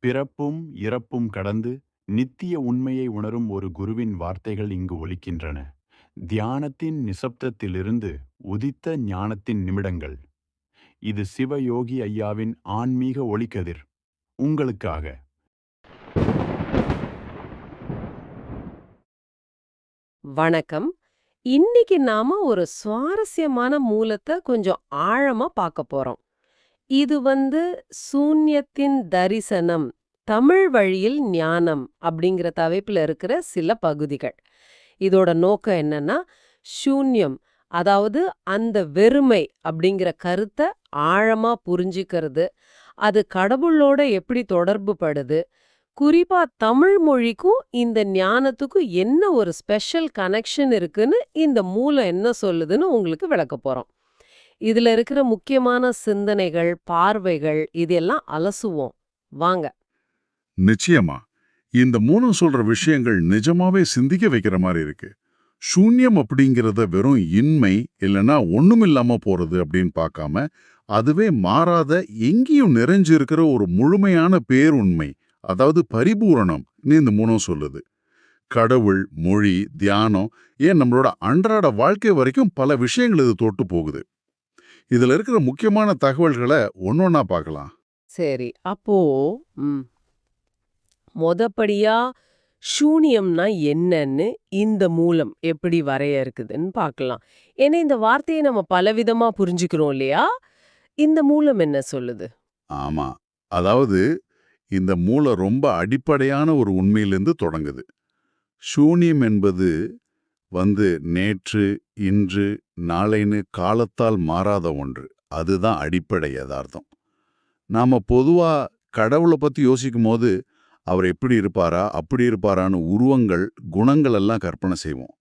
பிறப்பும் இறப்பும் கடந்து நித்திய உண்மையை உணரும் ஒரு குருவின் வார்த்தைகள் இங்கு ஒலிக்கின்றன. தியானத்தின் நிசப்தத்திலிருந்து உதித்த ஞானத்தின் நிமிடங்கள். இது சிவயோகி ஐயாவின் ஆன்மீக ஒளிக்கதிர். உங்களுக்காக. வணக்கம். இன்னைக்கு நாம ஒரு சுவாரஸ்யமான மூலத்தை கொஞ்சம் ஆழமா பார்க்க போறோம். இது வந்து சூன்யத்தின் தரிசனம் தமிழ் வழியில் ஞானம் அப்படிங்கிற தவைப்பில் இருக்கிற சில பகுதிகள். இதோட நோக்கம் என்னன்னா சூன்யம் அதாவது அந்த வெறுமை அப்படிங்கிற கருத்தை ஆழமா புரிஞ்சுக்கிறது. அது கடவுளோட எப்படி தொடர்பு படுது? குறிப்பா தமிழ் மொழிக்கும் இந்த ஞானத்துக்கும் என்ன ஒரு ஸ்பெஷல் கனெக்ஷன் இருக்குன்னு இந்த மூலம் என்ன சொல்லுதுன்னு உங்களுக்கு விளக்க போறோம். இதுல இருக்கிற முக்கியமான சிந்தனைகள் பார்வைகள் இதெல்லாம் அலசுவோம். வாங்க. நிச்சயமா. இந்த மூணும் சொல்ற விஷயங்கள் நிஜமாவே சிந்திக்க வைக்கிற மாதிரி இருக்கு. சூன்யம் அப்படிங்கிறத வெறும் இன்மை இல்லைன்னா ஒண்ணுமில்லாம போறது அப்படின்னு பார்க்காம அதுவே மாறாத எங்கேயும் நிறைஞ்சு இருக்கிற ஒரு முழுமையான பேருண்மை அதாவது பரிபூரணம் இந்த மூணும் சொல்லுது. கடவுள் மொழி தியானம் ஏன் நம்மளோட அன்றாட வாழ்க்கை வரைக்கும் பல விஷயங்கள் இது தொட்டு போகுது. இதுல இருக்கிற முக்கியமான தகவல்களை ஒன்னொன்னா பார்க்கலாம் சரி அப்போ மொதப்படியா சூனியம்னா என்னன்னு இந்த மூலம் எப்படி வரையறுக்குதுன்னு பார்க்கலாம் ஏன்னா இந்த வார்த்தையை நம்ம பலவிதமா புரிஞ்சுக்கிறோம் இல்லையா? இந்த மூலம் என்ன சொல்லுது? ஆமா. அதாவது இந்த மூளை ரொம்ப அடிப்படையான ஒரு உண்மையிலிருந்து தொடங்குது. சூனியம் என்பது வந்து நேற்று இன்று நாளைன்னு காலத்தால் மாறாத ஒன்று. அதுதான் அடிப்படை யதார்த்தம். நாம பொதுவா கடவுளை பத்தி யோசிக்கும் போது அவர் எப்படி இருப்பாரா அப்படி இருப்பாரான்னு உருவங்கள் குணங்கள் எல்லாம் கற்பனை செய்வோம்.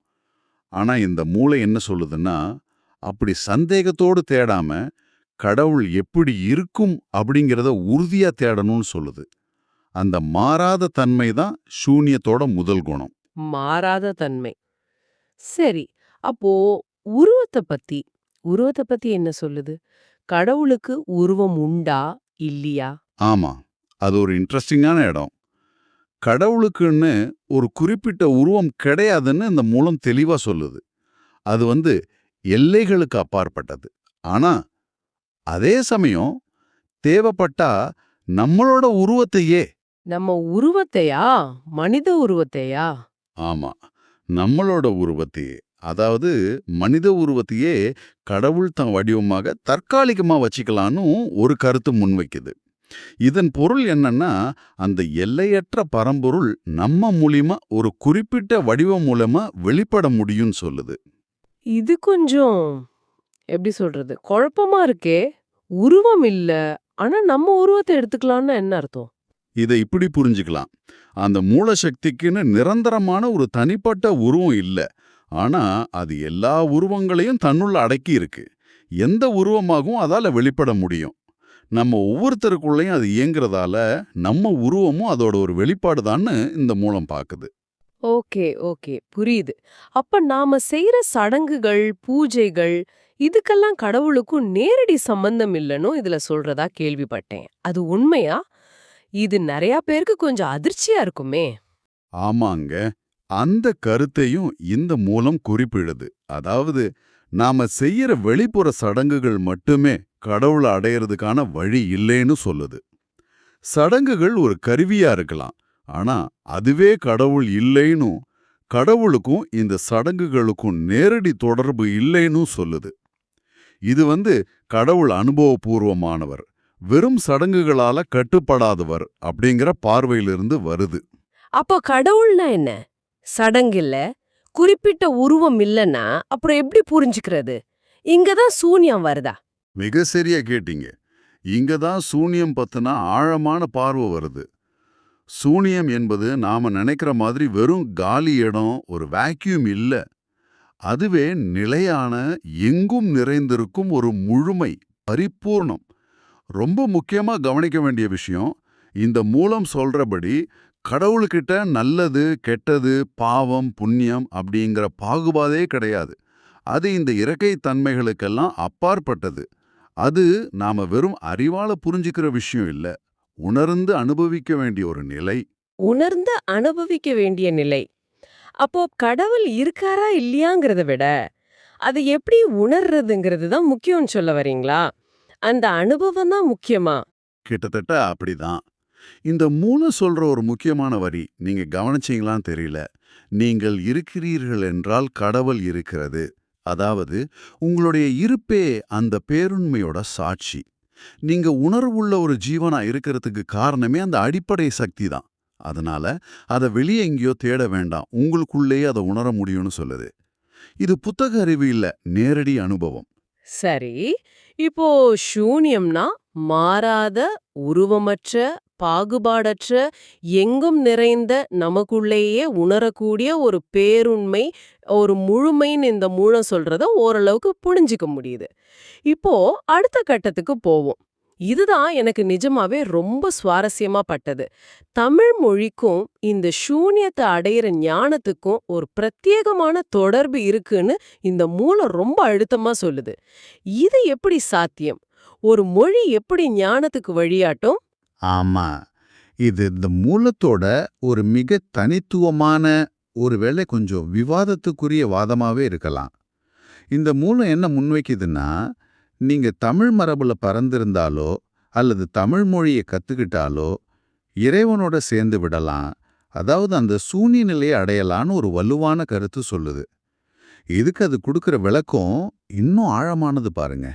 ஆனா இந்த மூளை என்ன சொல்லுதுன்னா அப்படி சந்தேகத்தோடு தேடாம கடவுள் எப்படி இருக்கும் அப்படிங்கிறத உறுதியா தேடணும்னு சொல்லுது. அந்த மாறாத தன்மை தான் சூன்யத்தோட முதல் குணம். மாறாத தன்மை. சரி. அப்போ உருவத்தை பத்தி உருவத்தை பத்தி என்ன சொல்லுது? கடவுளுக்கு உருவம் உண்டா? இல்லையா? ஆமா. அது ஒரு இன்ட்ரெஸ்டிங்கான இடம். கடவுளுக்குன்னு ஒரு குறிப்பிட்ட உருவம் கிடையாதுன்னு இந்த மூலம் தெளிவா சொல்லுது. அது வந்து எல்லைகளுக்கு அப்பாற்பட்டது. ஆனா அதே சமயம் தேவைப்பட்டா நம்மளோட உருவத்தையே நம்ம உருவத்தையா? மனித உருவத்தையா? ஆமா. நம்மளோட உருவத்தையே அதாவது மனித உருவத்தையே கடவுள் தன் வடிவமாக தற்காலிகமா வச்சுக்கலான்னு ஒரு கருத்து முன்வைக்குது. இதன் பொருள் என்னன்னா அந்த எல்லையற்ற பரம்பொருள் நம்ம மூலியமா ஒரு குறிப்பிட்ட வடிவம் மூலமா வெளிப்பட முடியும்னு சொல்லுது. இது கொஞ்சம் எப்படி சொல்றது குழப்பமா இருக்கே. உருவம் இல்ல ஆனா நம்ம உருவத்தை எடுத்துக்கலாம்னு என்ன அர்த்தம்? இதை இப்படி புரிஞ்சுக்கலாம். அந்த மூலசக்திக்குன்னு நிரந்தரமான ஒரு தனிப்பட்ட உருவம் இல்ல. ஆனா அது எல்லா உருவங்களையும் தன்னுள்ள அடக்கி இருக்கு. எந்த உருவமாகவும் அதால வெளிப்பட முடியும். நம்ம ஒவ்வொருத்தருக்குள்ளேயும் அது இயங்குறதால நம்ம உருவமும் அதோட ஒரு வெளிப்பாடு தான்னு இந்த மூலம் பாக்குது. Okay okay. புரியுது. அப்ப நாம செய்யற சடங்குகள் பூஜைகள் இதுக்கெல்லாம் கடவுளுக்கும் நேரடி சம்பந்தம் இல்லைன்னு இதுல சொல்றதா கேள்விப்பட்டேன். அது உண்மையா? இது நிறைய பேருக்கு கொஞ்சம் அதிர்ச்சியா இருக்குமே. ஆமாங்க. அந்த கருத்தையும் இந்த மூலம் குறிப்பிடுது. அதாவது நாம செய்யற வெளிப்புற சடங்குகள் மட்டுமே கடவுளை அடையறதுக்கான வழி இல்லைன்னு சொல்லுது. சடங்குகள் ஒரு கருவியா இருக்கலாம். ஆனா அதுவே கடவுள் இல்லைன்னு கடவுளுக்கும் இந்த சடங்குகளுக்கும் நேரடி தொடர்பு இல்லைன்னு சொல்லுது. இது வந்து கடவுள் அனுபவபூர்வமானவர். வெறும் சடங்குகளால கட்டுப்படாதவர் அப்படிங்கிற பார்வையிலிருந்து வருது. அப்போ கடவுள்னா என்ன? சடங்கு இல்ல குறிப்பிட்ட உருவம் இல்லைன்னா அப்புறம் எப்படி புரிஞ்சுக்கிறது? இங்கதான் சூன்யம் வருதா? மிக சரியா கேட்டீங்க. இங்க தான் சூனியம் பத்தின ஆழமான பார்வை வருது. சூனியம் என்பது நாம நினைக்கிற மாதிரி வெறும் காலி இடம் ஒரு வேக்யூம் இல்ல. அதுவே நிலையான எங்கும் நிறைந்திருக்கும் ஒரு முழுமை பரிபூர்ணம். ரொம்ப முக்கியமா கவனிக்க வேண்டிய விஷயம் இந்த மூலம் சொல்றபடி கடவுள்கிட்ட நல்லது கெட்டது பாவம் புண்ணியம் அப்படிங்கிற பாகுபாதே கிடையாது. அது இந்த இறக்கை தன்மைகளுக்கெல்லாம் அப்பாற்பட்டது. அது நாம வெறும் அறிவால புரிஞ்சுக்கிற விஷயம் இல்ல. உணர்ந்து அனுபவிக்க வேண்டிய ஒரு நிலை. உணர்ந்து அனுபவிக்க வேண்டிய நிலை. அப்போ கடவுள் இருக்காரா இல்லையாங்கிறத விட அதை எப்படி உணர்றதுங்கிறது தான் முக்கியம்னு சொல்ல வரீங்களா? அந்த அனுபவம் தான் முக்கியமா? கிட்டத்தட்ட அப்படிதான். இந்த மூணு சொல்ற ஒரு முக்கியமான வரி நீங்க கவனிச்சீங்களான்னு தெரியல. நீங்கள் இருக்கிறீர்கள் என்றால் கடவுள் இருக்கிறது. அதாவது உங்களுடைய இருப்பே அந்த பேருண்மையோட சாட்சி. நீங்க உணர்வுள்ள ஒரு ஜீவனா இருக்கிறதுக்கு காரணமே அந்த அடிப்படை சக்தி தான். அதனால அதை வெளியே எங்கேயோ தேட வேண்டாம். உங்களுக்குள்ளேயே அதை உணர முடியும்னு சொல்லுது. இது புத்தக அறிவு இல்ல நேரடி அனுபவம். சரி இப்போ சூன்யம்னா மாறாத உருவமற்ற பாகுபாடற்ற எங்கும் நிறைந்த நமக்குள்ளேயே உணரக்கூடிய ஒரு பேருண்மை ஒரு முழுமைன்னு இந்த மூலம் சொல்றத ஓரளவுக்கு புரிஞ்சிக்க முடியுது. இப்போ அடுத்த கட்டத்துக்கு போவோம். இதுதான் எனக்கு நிஜமாவே ரொம்ப சுவாரஸ்யமா பட்டது. தமிழ் மொழிக்கும் இந்த சூன்யத்தை அடையிற ஞானத்துக்கும் ஒரு பிரத்யேகமான தொடர்பு இருக்குன்னு இந்த மூலம் ரொம்ப அழுத்தமா சொல்லுது. இது எப்படி சாத்தியம்? ஒரு மொழி எப்படி ஞானத்துக்கு வழியாட்டும்? ஆமா. இது இந்த மூலத்தோட ஒரு மிக தனித்துவமான ஒருவேளை கொஞ்சம் விவாதத்துக்குரிய வாதமாவே இருக்கலாம். இந்த மூலம் என்ன முன்வைக்குதுன்னா நீங்க தமிழ் மரபுல பறந்திருந்தாலோ அல்லது தமிழ் மொழியை கத்துக்கிட்டாலோ இறைவனோட சேர்ந்து விடலாம். அதாவது அந்த சூன்ய நிலையை அடையலான்னு ஒரு வலுவான கருத்து சொல்லுது. இதுக்கு அது கொடுக்கிற விளக்கம் இன்னும் ஆழமானது பாருங்க.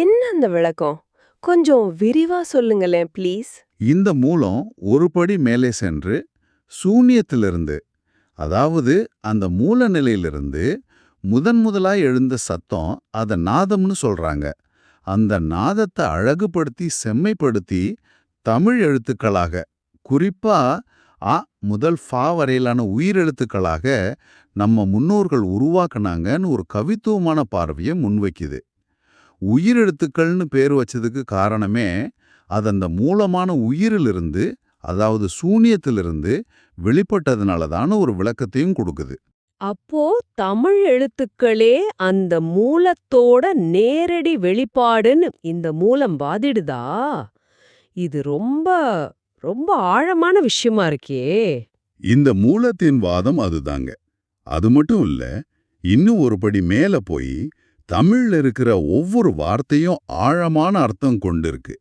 என்ன அந்த விளக்கம்? கொஞ்சம் விரிவா சொல்லுங்களேன் ப்ளீஸ். இந்த மூலம் ஒரு படி மேலே சென்று சூன்யத்திலிருந்து அதாவது அந்த மூல நிலையிலிருந்து முதன் முதலாய் எழுந்த சத்தம் அத நாதம்னு சொல்றாங்க. அந்த நாதத்தை அழகுபடுத்தி செம்மைப்படுத்தி தமிழ் எழுத்துக்களாக குறிப்பா ஆ முதல் ஃபா வரையிலான உயிரெழுத்துக்களாக நம்ம முன்னோர்கள் உருவாக்குனாங்கன்னு ஒரு கவித்துவமான பார்வையை முன்வைக்குது. உயிரெழுத்துக்கள்னு பேர் வச்சதுக்கு காரணமே அது அந்த மூலமான உயிரிலிருந்து அதாவது சூனியத்திலிருந்து வெளிப்பட்டதுனால தான ஒரு விளக்கத்தையும் கொடுக்குது. அப்போ தமிழ் எழுத்துக்களே அந்த மூலத்தோட நேரடி வெளிப்பாடுன்னு இந்த மூலம் வாதிடுதா? இது ரொம்ப ரொம்ப ஆழமான விஷயமா இருக்கே. இந்த மூலத்தின் வாதம் அதுதாங்க. அது மட்டும் இல்ல இன்னும் ஒரு படி மேல போய் தமிழ்ல இருக்கிற ஒவ்வொரு வார்த்தையும் ஆழமான அர்த்தம் கொண்டிருக்கு.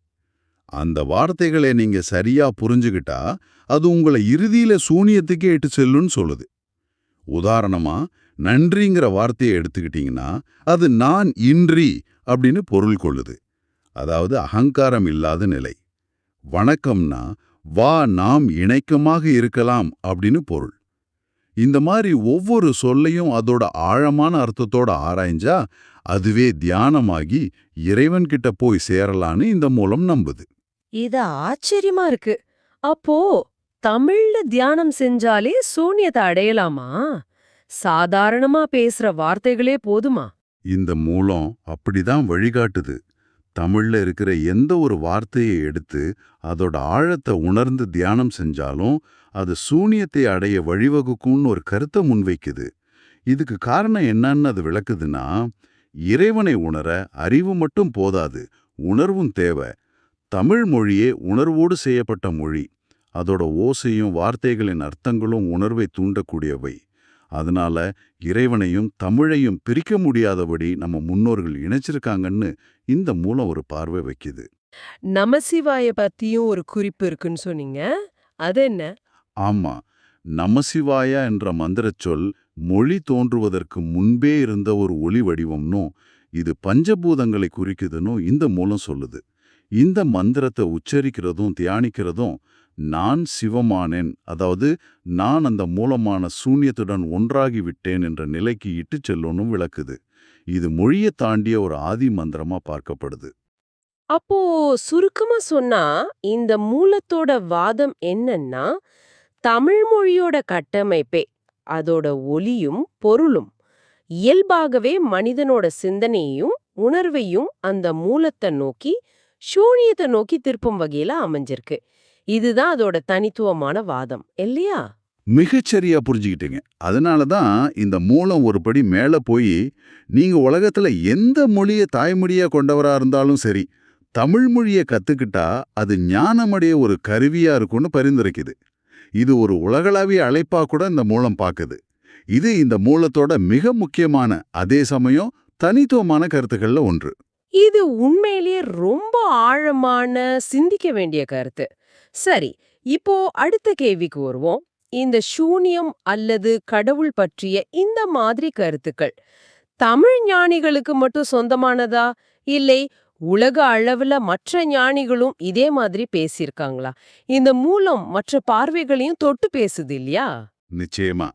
அந்த வார்த்தைகளை நீங்க சரியா புரிஞ்சுகிட்டா அது உங்களை இறுதியில சூனியத்துக்கே இட்டு செல்லுன்னு சொல்லுது. உதாரணமா நன்றிங்கிற வார்த்தையை எடுத்துக்கிட்டீங்கன்னா அது நான் இன்றி அப்படின்னு பொருள் கொள்ளுது. அதாவது அகங்காரம் இல்லாத நிலை. வணக்கம்னா வா நாம் இணைக்கமாக இருக்கலாம் அப்படின்னு பொருள். இந்த மாதிரி ஒவ்வொரு சொல்லையும் அதோட ஆழமான அர்த்தத்தோட ஆராய்ஞ்சா அதுவே தியானமாகி இறைவன்கிட்ட போய் சேரலான்னு இந்த மூலம் நம்புது. இது ஆச்சரியமா இருக்கு. அப்போ தமிழ்ல தியானம் செஞ்சாலே சூன்யத்தை அடையலாமா? சாதாரணமா பேசுற வார்த்தைகளே போதுமா? இந்த மூலம் அப்படிதான் வழிகாட்டுது. தமிழ்ல இருக்கிற எந்த ஒரு வார்த்தையை எடுத்து அதோட ஆழத்தை உணர்ந்து தியானம் செஞ்சாலும் அது சூனியத்தை அடைய வழிவகுக்கும்னு ஒரு கருத்தை முன்வைக்குது. இதுக்கு காரணம் என்னன்னு அது விளக்குதுன்னா இறைவனை உணர அறிவு மட்டும் போதாது உணர்வும் தேவை. தமிழ் மொழியே உணர்வோடு செய்யப்பட்ட மொழி. அதோட ஓசையும் வார்த்தைகளின் அர்த்தங்களும் உணர்வை தூண்டக்கூடியவை. அதனால இறைவனையும் தமிழையும் பிரிக்க முடியாதபடி நம்ம முன்னோர்கள் இணைச்சிருக்காங்கன்னு இந்த மூலம் ஒரு பார்வை வைக்குது. நமசிவாய பத்தியும் ஒரு குறிப்பு இருக்குன்னு சொன்னீங்க. அது என்ன? ஆமா. நமசிவாயா என்ற மந்திரச் சொல் மொழி தோன்றுவதற்கு முன்பே இருந்த ஒரு ஒளி வடிவம்னும் இது பஞ்சபூதங்களை குறிக்குதுன்னும் இந்த மூலம் சொல்லுது. இந்த மந்திரத்தை உச்சரிக்கிறதும் தியானிக்கிறதும் நான் சிவமானேன். அதாவது நான் அந்த மூலமான சூன்யத்துடன் ஒன்றாகி விட்டேன் என்ற நிலைக்கு இட்டு செல்லணும் விளக்குது. இது மொழியை தாண்டிய ஒரு ஆதி மந்திரமா பார்க்கப்படுது. அப்போ சுருக்கமா சொன்னா இந்த மூலத்தோட வாதம் என்னன்னா தமிழ் மொழியோட கட்டமைப்பே அதோட ஒலியும் பொருளும் இயல்பாகவே மனிதனோட சிந்தனையையும் உணர்வையும் அந்த மூலத்தை நோக்கி சூனியத்தை நோக்கி திருப்பும் வகையில அமைஞ்சிருக்கு. இதுதான் அதோட தனித்துவமான வாதம். இல்லையா? மிகச்சரியா புரிஞ்சுக்கிட்டீங்க. அதனால தான் இந்த மூலம் ஒரு படி மேல போய் நீங்க உலகத்துல எந்த மொழியை தாய்மொழியா கொண்டவரா இருந்தாலும் சரி தமிழ் மொழியை கத்துக்கிட்டா அது ஞானமடைய ஒரு கருவியா இருக்கும்னு பரிந்துரைக்குது. இது ஒரு உலகளாவிய அழைப்பா கூட இந்த மூலம் பாக்குது. இது இந்த மூலத்தோட மிக முக்கியமான அதே சமயம் தனித்துவமான கருத்துக்கள்ல ஒன்று. இது உண்மையிலேயே ரொம்ப ஆழமான சிந்திக்க வேண்டிய கருத்து. சரி இப்போ அடுத்த கேள்விக்கு வருவோம். இந்த சூனியம் அல்லது கடவுள் பற்றிய இந்த மாதிரி கருத்துக்கள் தமிழ் ஞானிகளுக்கு மட்டும் சொந்தமானதா? இல்லை உலக அளவுல மற்ற ஞானிகளும் இதே மாதிரி பேசியிருக்காங்களா? இந்த மூலம் மற்ற பார்வைகளையும் தொட்டு பேசுது இல்லையா? நிச்சயமா.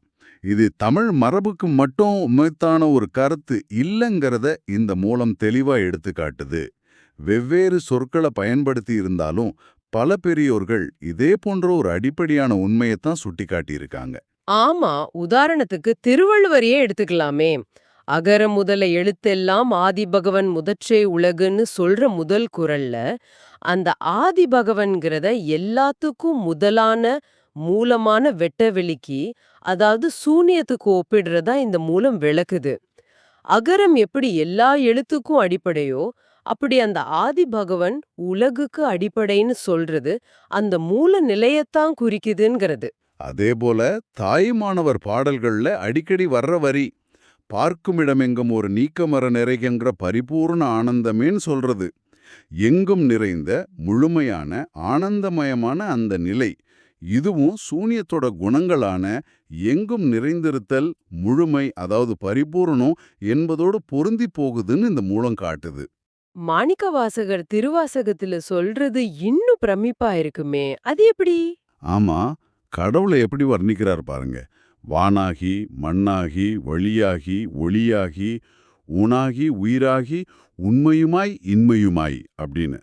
இது தமிழ் மரபுக்கு மட்டும் உமைத்தான ஒரு கருத்து இல்லைங்கிறத இந்த மூலம் தெளிவா எடுத்து காட்டுது. வெவ்வேறு சொற்களை பயன்படுத்தி இருந்தாலும் பல பெரியோர்கள் இதே போன்ற ஒரு அடிப்படையான உண்மையைத்தான் சுட்டிக்காட்டியிருக்காங்க. ஆமா உதாரணத்துக்கு திருவள்ளுவரையே எடுத்துக்கலாமே. அகர முதல எழுத்தெல்லாம் ஆதிபகவன் முதற்றே உலகுன்னு சொல்ற முதல் குரல்ல அந்த ஆதிபகவன்கிறத எல்லாத்துக்கும் முதலான மூலமான வெட்டவெளிக்கு அதாவது சூனியத்துக்கு ஒப்பிடுறதா இந்த மூலம் விளக்குது. அகரம் எப்படி எல்லா எழுத்துக்கும் அடிப்படையோ அப்படி அந்த ஆதிபகவன் உலகுக்கு அடிப்படைன்னு சொல்றது அந்த மூல நிலையத்தான் குறிக்குதுங்கிறது. அதே போல தாயுமானவர் பாடல்கள்ல அடிக்கடி வர்ற வரி பார்க்குமிடமெங்கும் ஒரு நீக்கமர நிறைகின்ற பரிபூர்ண ஆனந்தமேன்னு சொல்றது. எங்கும் நிறைந்த முழுமையான ஆனந்தமயமான அந்த நிலை இதுவும் சூனியத்தோட குணங்களான எங்கும் நிறைந்திருத்தல் முழுமை அதாவது பரிபூரணம் என்பதோடு பொருந்தி போகுதுன்னு இந்த மூலம் காட்டுது. மாணிக்கவாசகர் திருவாசகத்துல சொல்றது இன்னும் பிரமிப்பா இருக்குமே. அது எப்படி? ஆமா கடவுளை எப்படி வர்ணிக்கிறார் பாருங்க. வானாகி மண்ணாகி வழியாகி ஒளியாகி ஊனாகி உயிராகி உண்மையுமாய் இன்மையுமாய் அப்படின்னு.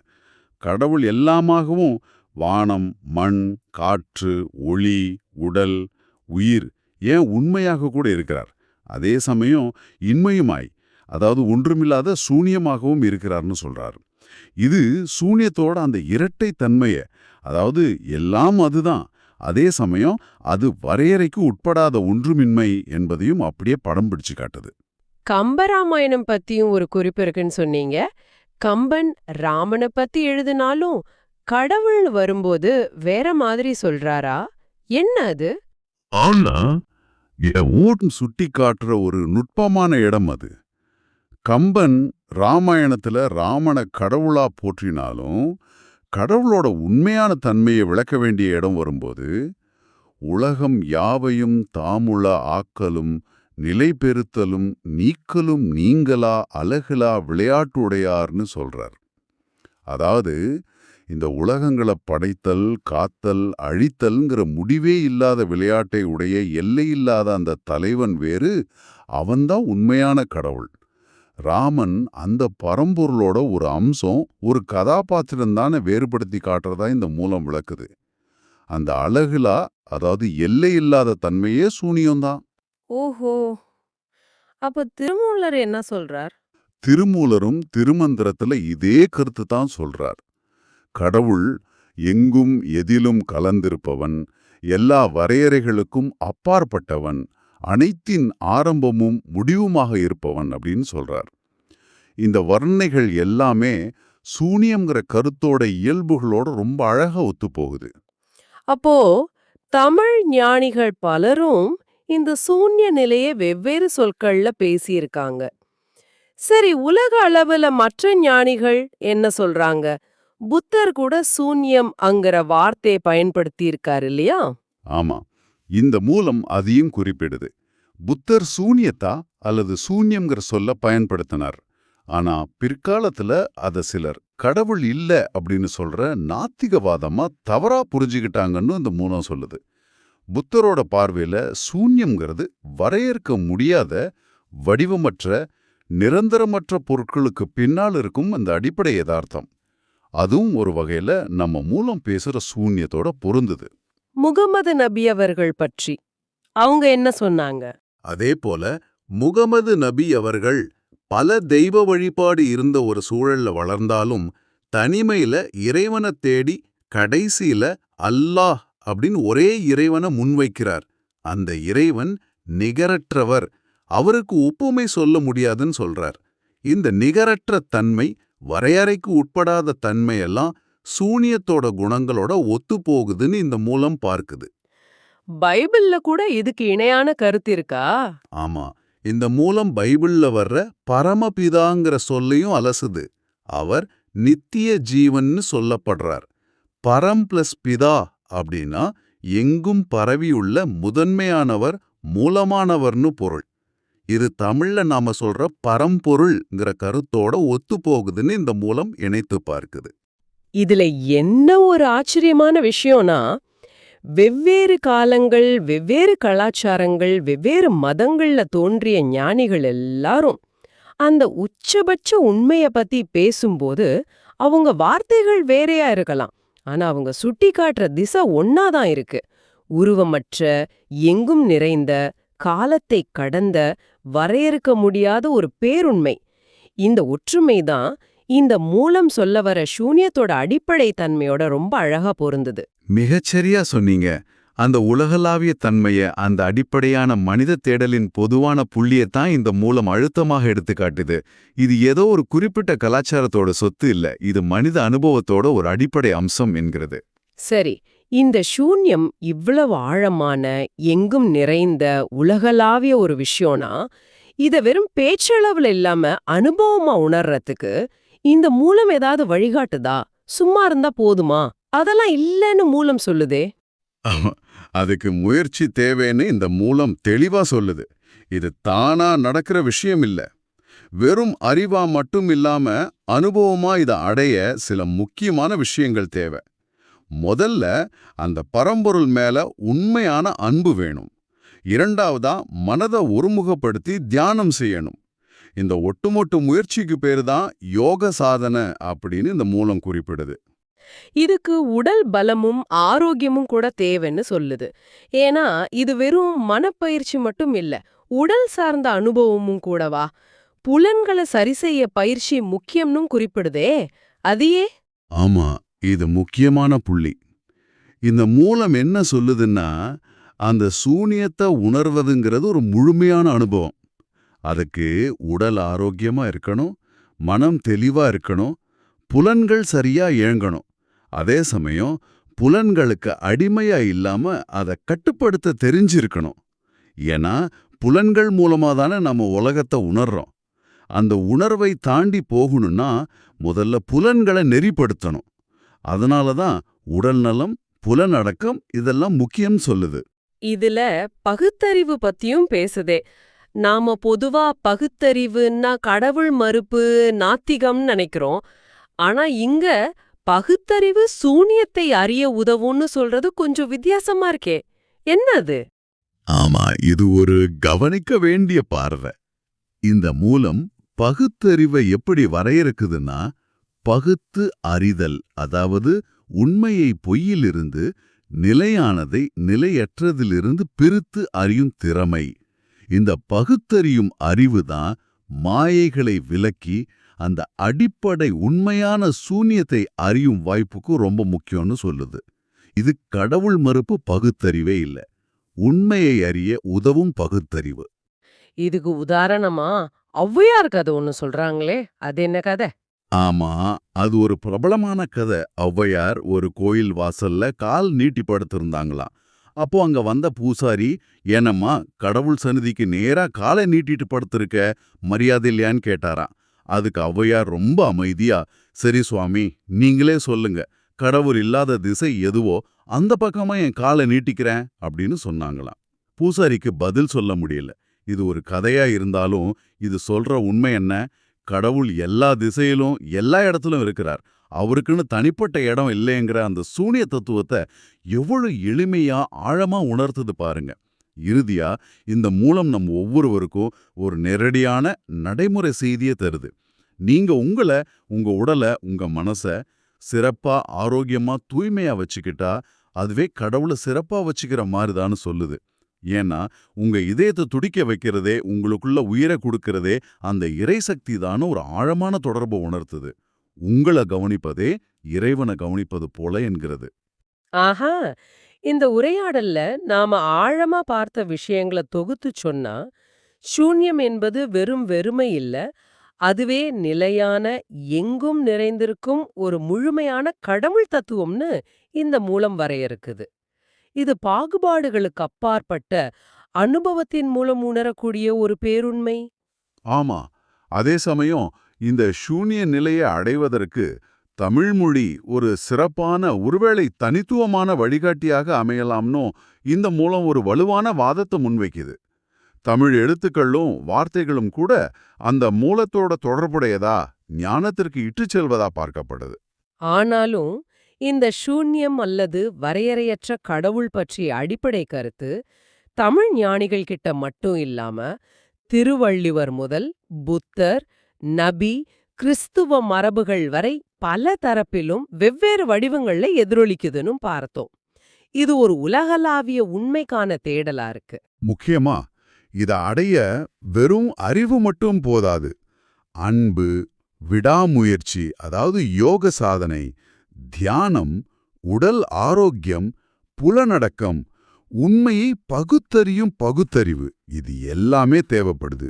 கடவுள் எல்லாமாகவும் வானம் மண் காற்று ஒளி உடல் உயிர் ஏன் உண்மையாக கூட இருக்கிறார்? அதே சமயம் இன்மையுமாய் அதாவது ஒன்றுமில்லாத சூனியமாகவும் இருக்கிறார்னு சொல்றார். இது சூனியத்தோட அந்த இரட்டை தன்மைய அதாவது எல்லாம் அதுதான் அதே சமயம் அது வரையறைக்கு உட்படாத ஒன்றுமின்மை என்பதையும் அப்படியே படம் பிடிச்சு காட்டுது. கம்பராமாயணம் பத்தியும் ஒரு குறிப்பு இருக்குன்னு சொன்னீங்க. கம்பன் ராமனை பத்தி எழுதினாலும் கடவுள் வரும்போது வேற மாதிரி சொல்றாரா? என்ன அது? ஆனா ஓட்டு சுட்டி காட்டுற ஒரு நுட்பமான இடம் அது. கம்பன் ராமாயணத்துல ராமனை கடவுளா போற்றினாலும் கடவுளோட உண்மையான தன்மையை விளக்க வேண்டிய இடம் வரும்போது உலகம் யாவையும் தாமுள ஆக்கலும் நிலை பெறுத்தலும் நீக்கலும் நீங்களா அழகிலா விளையாட்டுடையார்னு சொல்றார். அதாவது இந்த உலகங்களை படைத்தல் காத்தல் அழித்தல்ங்கிற முடிவே இல்லாத விளையாட்டை உடைய எல்லையில்லாத அந்த தலைவன் வேறு அவன்தான் உண்மையான கடவுள். ராமன் அந்த பரம்பொருளோட ஒரு அம்சம் ஒரு கதாபாத்திரம் தானே வேறுபடுத்தி காட்டுறதா இந்த மூலம் விளக்குது. அந்த அழகுலா அதாவது எல்லை இல்லாத தன்மையே சூனியம்தான். ஓஹோ! அப்ப திருமூலர் என்ன சொல்றார்? திருமூலரும் திருமந்திரத்துல இதே கருத்து தான் சொல்றார். கடவுள் எங்கும் எதிலும் கலந்திருப்பவன் எல்லா வரையறைகளுக்கும் அப்பாற்பட்டவன் அனைத்தின் ஆரம்பமும் முடிவுமாக இருப்பவன் அப்படின்னு சொல்றார். இந்த வர்ணைகள் எல்லாமே சூனியம்ங்கிற கருத்தோட இயல்புகளோட ரொம்ப அழகா ஒத்துப்போகுது. அப்போ தமிழ் ஞானிகள் பலரும் இந்த சூன்ய நிலையை வெவ்வேறு சொற்கள்ல பேசியிருக்காங்க. சரி உலக அளவுல மற்ற ஞானிகள் என்ன சொல்றாங்க? புத்தர் கூட சூன்யம் அங்கிற வார்த்தையை பயன்படுத்தி இருக்காரு இல்லையா? ஆமா. இந்த மூலம் அதையும் குறிப்பிடுது. புத்தர் சூன்யத்தா அல்லது சூன்யம்ங்கிற சொல்ல பயன்படுத்தினார். ஆனா பிற்காலத்துல அத சிலர் கடவுள் இல்ல அப்படின்னு சொல்ற நாத்திகவாதமா தவறா புரிஞ்சுக்கிட்டாங்கன்னு இந்த மூலம் சொல்லுது. புத்தரோட பார்வையில சூன்யம்ங்கிறது வரையறுக்க முடியாத வடிவமற்ற நிரந்தரமற்ற பொருட்களுக்கு பின்னால் இருக்கும் அந்த அடிப்படை யதார்த்தம். அதுவும் ஒரு வகையில நம்ம மூலம் பேசுற சூன்யத்தோட பொருந்துது. முகமது நபி அவர்கள் பற்றி. அவங்க என்ன சொன்னாங்க? அதே போல முகமது நபி அவர்கள் பல தெய்வ வழிபாடு இருந்த ஒரு சூழல்ல வளர்ந்தாலும் தனிமையில இறைவனை தேடி கடைசியில அல்லாஹ் அப்படின்னு ஒரே இறைவனை முன்வைக்கிறார். அந்த இறைவன் நிகரற்றவர். அவருக்கு ஒப்புமை சொல்ல முடியாதுன்னு சொல்றார். இந்த நிகரற்ற தன்மை வரையறைக்கு உட்படாத தன்மையெல்லாம் சூனியத்தோட குணங்களோட ஒத்து போகுதுன்னு இந்த மூலம் பார்க்குது. பைபிள்ல கூட இதுக்கு இணையான கருத்து இருக்கா? ஆமா. இந்த மூலம் பைபிள்ல வர்ற பரமபிதாங்கிற சொல்லையும் அலசுது. அவர் நித்திய ஜீவன்னு சொல்லப்படுறார். பரம் பிளஸ் பிதா அப்படின்னா எங்கும் பரவியுள்ள முதன்மையானவர் மூலமானவர்னு பொருள். இது தமிழ்ல நாம சொல்ற பரம்பொருள்ங்கிற கருத்தோட ஒத்து போகுதுன்னு இந்த மூலம் இணைத்து பார்க்குது. இதுல என்ன ஒரு ஆச்சரியமான விஷயம்னா வெவ்வேறு காலங்கள் வெவ்வேறு கலாச்சாரங்கள் வெவ்வேறு மதங்கள்ல தோன்றிய ஞானிகள் எல்லாரும் அந்த உச்சபட்ச உண்மைய பத்தி பேசும்போது அவங்க வார்த்தைகள் வேறையா இருக்கலாம். ஆனா அவங்க சுட்டி காட்டுற திசை ஒன்னாதான் இருக்கு. உருவமற்ற எங்கும் நிறைந்த காலத்தை கடந்த வரையறுக்க முடியாத ஒரு பேருண்மை. இந்த ஒற்றுமைதான் இந்த மூலம் சொல்ல வர சூன்யத்தோட அடிப்படை தன்மையோட ரொம்ப அழகா பொருந்தது. மிகச்சரியா சொன்னீங்க. அந்த உலகளாவிய தன்மைய அந்த அடிப்படையான மனித தேடலின் பொதுவான புள்ளியத்தான் இந்த மூலம் அழுத்தமாக எடுத்து காட்டுது இது ஏதோ ஒரு குறிப்பிட்ட கலாச்சாரத்தோட சொத்து இல்ல இது மனித அனுபவத்தோட ஒரு அடிப்படை அம்சம் என்கிறது. சரி இந்த சூன்யம் இவ்வளவு ஆழமான எங்கும் நிறைந்த உலகளாவிய ஒரு விஷயம்னா இத வெறும் பேச்சளவுல இல்லாம அனுபவமா உணர்றதுக்கு இந்த மூலம் ஏதாவது வழிகாட்டுதா? சும்மா இருந்தா போதுமா? அதெல்லாம் இல்லைன்னு மூலம் சொல்லுதே. ஆமா, அதுக்கு முயற்சி தேவைன்னு இந்த மூலம் தெளிவா சொல்லுது. இது தானா நடக்கிற விஷயம் இல்ல. வெறும் அறிவா மட்டும் இல்லாம அனுபவமா இதை அடைய சில முக்கியமான விஷயங்கள் தேவை. முதல்ல அந்த பரம்பொருள் மேல உண்மையான அன்பு வேணும். இரண்டாவதா மனதை ஒருமுகப்படுத்தி தியானம் செய்யணும். இந்த ஒட்டுமொட்டு முயற்சிக்கு பேரு தான் யோக சாதனை அப்படின்னு இந்த மூலம் குறிப்பிடுது. இதுக்கு உடல் பலமும் ஆரோக்கியமும் கூட தேவைன்னு சொல்லுது. ஏன்னா இது வெறும் மனப்பயிற்சி மட்டும் இல்ல உடல் சார்ந்த அனுபவமும் கூடவா? புலன்களை சரி செய்ய பயிற்சி முக்கியம்னு குறிப்பிடுதே அதையே ஆமா இது முக்கியமான புள்ளி. இந்த மூலம் என்ன சொல்லுதுன்னா அந்த சூனியத்தை உணர்வதுங்கிறது ஒரு முழுமையான அனுபவம். அதுக்கு உடல் ஆரோக்கியமா இருக்கணும் மனம் தெளிவா இருக்கணும் புலன்கள் சரியா இயங்கணும். அதே சமயம் புலன்களுக்கு அடிமையா இல்லாம அதை கட்டுப்படுத்த தெரிஞ்சிருக்கணும். ஏன்னா புலன்கள் மூலமா தானே நம்ம உலகத்தை உணர்றோம். அந்த உணர்வை தாண்டி போகணும்னா முதல்ல புலன்களை நெறிப்படுத்தணும். அதனால தான் உடல் நலம் புலனடக்கம் இதெல்லாம் முக்கியம் சொல்லுது. இதுல பகுத்தறிவு பத்தியும் பேசுதே. நாம பொதுவா பகுத்தறிவுன்னா கடவுள் மறுப்பு நாத்திகம்னு நினைக்கிறோம். ஆனா இங்க பகுத்தறிவு சூனியத்தை அறிய உதவும்னு சொல்றது கொஞ்சம் வித்தியாசமா இருக்கே. என்னது ஆமா இது ஒரு கவனிக்க வேண்டிய பார்வை. இந்த மூலம் பகுத்தறிவை எப்படி வரையறுக்குதுன்னா பகுத்து அறிதல் அதாவது உண்மையை பொய்யிலிருந்து நிலையானதை நிலையற்றதிலிருந்து பிரித்து அறியும் திறமை. இந்த பகுத்தறியும் அறிவுதான் மாயைகளை விலக்கி அந்த அடிப்படை உண்மையான சூன்யத்தை அறியும் வாய்ப்புக்கு ரொம்ப முக்கியம்னு சொல்லுது. இது கடவுள் மறுப்பு பகுத்தறிவே இல்ல. உண்மையை அறிய உதவும் பகுத்தறிவு. இதுக்கு உதாரணமா ஔவையார் கதை ஒன்று சொல்றாங்களே அது என்ன கதை? ஆமா அது ஒரு பிரபலமான கதை. ஔவையார் ஒரு கோயில் வாசல்ல கால் நீட்டி படுத்திருந்தாங்களாம். அப்போ அங்க வந்த பூசாரி ஏனம்மா கடவுள் சந்நிதிக்கு நேரா காலை நீட்டிட்டு படுத்திருக்க மரியாதை இல்லையான்னு கேட்டாராம். அதுக்கு ஔவையார் ரொம்ப அமைதியா சரி சுவாமி நீங்களே சொல்லுங்க. கடவுள் இல்லாத திசை எதுவோ அந்த பக்கமா என் காலை நீட்டிக்கிறேன் அப்படின்னு சொன்னாங்களாம். பூசாரிக்கு பதில் சொல்ல முடியல. இது ஒரு கதையா இருந்தாலும் இது சொல்ற உண்மை என்ன? கடவுள் எல்லா திசையிலும் எல்லா இடத்திலும் இருக்கிறார். அவருக்குன்னு தனிப்பட்ட இடம் இல்லைங்கிற அந்த சூனிய தத்துவத்தை எவ்வளவு எளிமையா ஆழமா உணர்த்துது பாருங்க. இறுதியா இந்த மூலம் நம் ஒவ்வொருவருக்கும் ஒரு நேரடியான நடைமுறை செய்தியை தருது. நீங்க உங்களை உங்க உடலை உங்க மனச சிறப்பா ஆரோக்கியமா தூய்மையா வச்சுக்கிட்டா அதுவே கடவுளை சிறப்பா வச்சுக்கிற மாதிரிதான்னு சொல்லுது. ஏன்னா உங்க இதயத்தை துடிக்க வைக்கிறதே உங்களுக்குள்ள உயிரை கொடுக்கறதே அந்த இறைசக்தி தான ஒரு ஆழமான தொடர்பு உணர்த்துது. உங்களை கவனிப்பதே இறைவனை கவனிப்பது போல என்கிறது. ஆஹா! இந்த உரையாடல்ல நாம ஆழமா பார்த்த விஷயங்களை தொகுத்து சொன்னா சூன்யம் என்பது வெறும் வெறுமை இல்ல அதுவே நிலையான எங்கும் நிறைந்திருக்கும் ஒரு முழுமையான கடவுள் தத்துவம்னு இந்த மூலம் வரையறுக்குது. இது பாகுபாடுகளுக்கு அப்பாற்பட்ட அனுபவத்தின் மூலம் உணரக்கூடிய ஒரு பேருண்மை? ஆமா. அதே சமயம் இந்த சூன்ய நிலையை அடைவதற்கு தமிழ்மொழி ஒரு சிறப்பான ஒருவேளை தனித்துவமான வழிகாட்டியாக அமையலாம்னோ இந்த மூலம் ஒரு வலுவான வாதத்தை முன்வைக்குது. தமிழ் எழுத்துக்களும் வார்த்தைகளும் கூட அந்த மூலத்தோட தொடர்புடையதா ஞானத்திற்கு இட்டுச் செல்வதா பார்க்கப்படுது. ஆனாலும் இந்த சூன்யம் அல்லது வரையறையற்ற கடவுள் பற்றிய அடிப்படை கருத்து தமிழ் ஞானிகள் கிட்ட மட்டும் இல்லாம திருவள்ளுவர் முதல் புத்தர் நபி கிறிஸ்துவ மரபுகள் வரை பல தரப்பிலும் வெவ்வேறு வடிவங்கள்ல எதிரொலிக்குதுன்னு பார்த்தோம். இது ஒரு உலகளாவிய உண்மைக்கான தேடலா இருக்கு. முக்கியமா இத அடைய வெறும் அறிவு மட்டும் போதாது. அன்பு விடாமுயற்சி அதாவது யோக சாதனை தியானம் உடல் ஆரோக்கியம் புலனடக்கம் உண்மையை பகுத்தறியும் பகுத்தறிவு இது எல்லாமே தேவைப்படுது.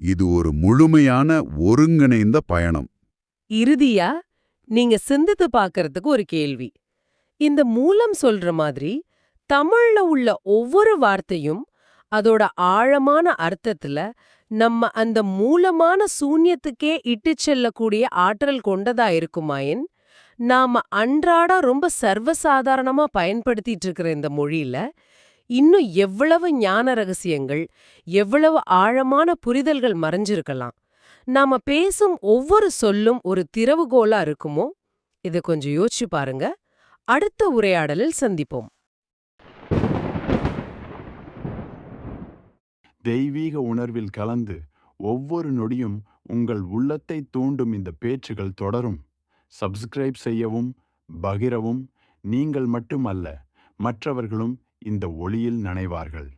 இது ஒரு முழுமையான ஒருங்கிணைந்த பயணம். இறுதியா நீங்க சிந்தித்து பார்க்கறதுக்கு ஒரு கேள்வி. இந்த மூலம் சொல்ற மாதிரி தமிழ்ல உள்ள ஒவ்வொரு வார்த்தையும் அதோட ஆழமான அர்த்தத்துல நம்ம அந்த மூலமான சூன்யத்துக்கே இட்டுச் செல்லக்கூடிய ஆற்றல் கொண்டதா இருக்குமாயின் நாம அன்றாடம் ரொம்ப சர்வசாதாரணமா பயன்படுத்திட்டு இருக்கிற இந்த மொழியில இன்னும் எவ்வளவு ஞான ரகசியங்கள் எவ்வளவு ஆழமான புரிதல்கள் மறைஞ்சிருக்கலாம். நாம பேசும் ஒவ்வொரு சொல்லும் ஒரு திறவுகோலா இருக்குமோ? இதை கொஞ்சம் யோசிச்சு பாருங்க. அடுத்த உரையாடலில் சந்திப்போம். தெய்வீக உணர்வில் கலந்து ஒவ்வொரு நொடியும் உங்கள் உள்ளத்தை தூண்டும் இந்த பேச்சுகள் தொடரும். சப்ஸ்கிரைப் செய்யவும் பகிரவும் நீங்கள் மட்டுமல்ல மற்றவர்களும் இந்த ஒளியில் நனைவார்கள்.